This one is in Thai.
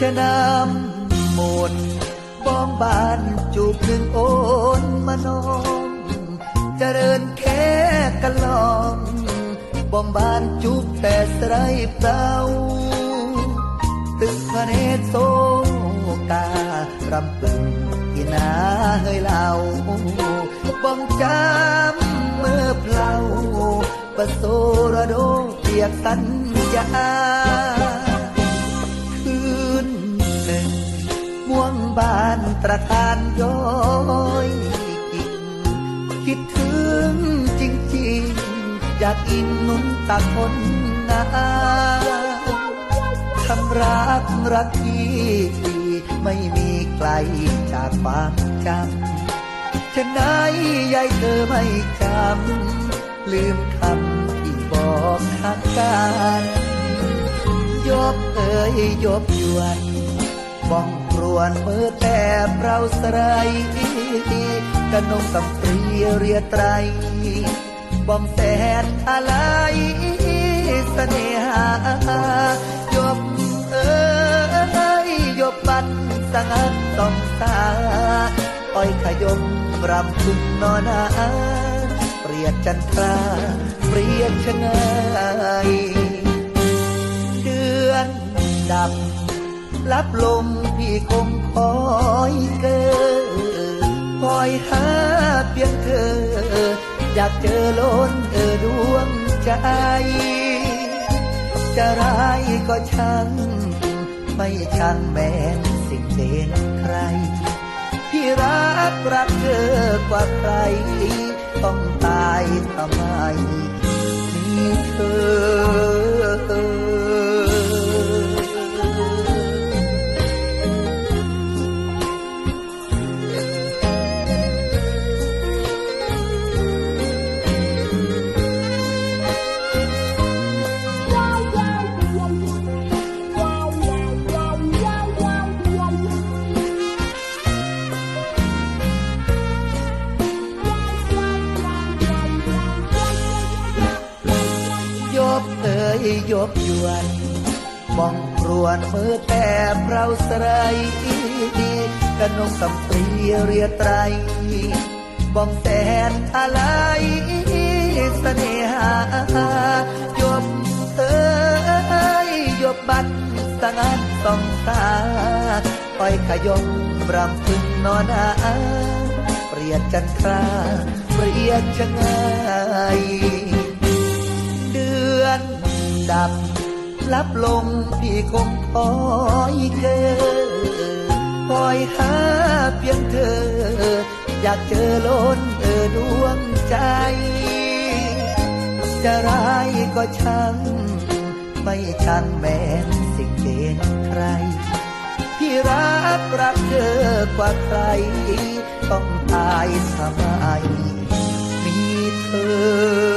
ឆ្នាំមុនបងបានជួបនឹងអូនមនោចរិនខែកន្លងបងបានជួបតែស្រីផ្ដៅទឹកភ្នែកសូការំពឹងពីណាហើយឡៅបងចាំមើលផ្លៅ ประโซระโดเปียกสัญญาคืนหนึ่งม่วงบานตระทานย้อยกินคิดถึงจริงๆ อยากอินนุนตาคนนาทำรักรักที่ไม่มีใครจากความจำฉะไหนยายเธอไม่จำ ลืมคำที่บอกหักกันยบเอ่ยยบยวนบ้องครวนมือแต่เราสไรกระนงกำปรีเรียไตรบ้องแสนอะไรเสน่หายบเอ่ยยบปันสังัดต้องสาอ้อยขยมรำพึงนอนา ยดจันทราเปรียดชะไงเดือนดับรับลมพี่คงคอยเกอคอยหาเพียงเธอ อยากเจอล้นเออดวงใจ จะร้ายก็ช่างไม่ช่างแม้นสิ่งเด่นใคร พี่รักรักเธอกว่าใคร ทำไมมีเธอ ยยบยวนมองครวนมือแต่เราสไรกระนงกำปรีเรียไตรบ้องแสนอะไรเสน่หายบเอ่ยยบบัดสงัดสองตาอ้อยขยมรำพึงนอนาเปรียดจันทราเปรียดชะไง ดับรับลมพี่คงคอยเกอคอยหาเพียงเธอ อยากเจอล้นเออดวงใจ จะร้ายก็ช่างไม่ช่างแม้นสิ่งเด่นใคร พี่รักรักเธอกว่าใคร ต้องตายทำไมมีเธอ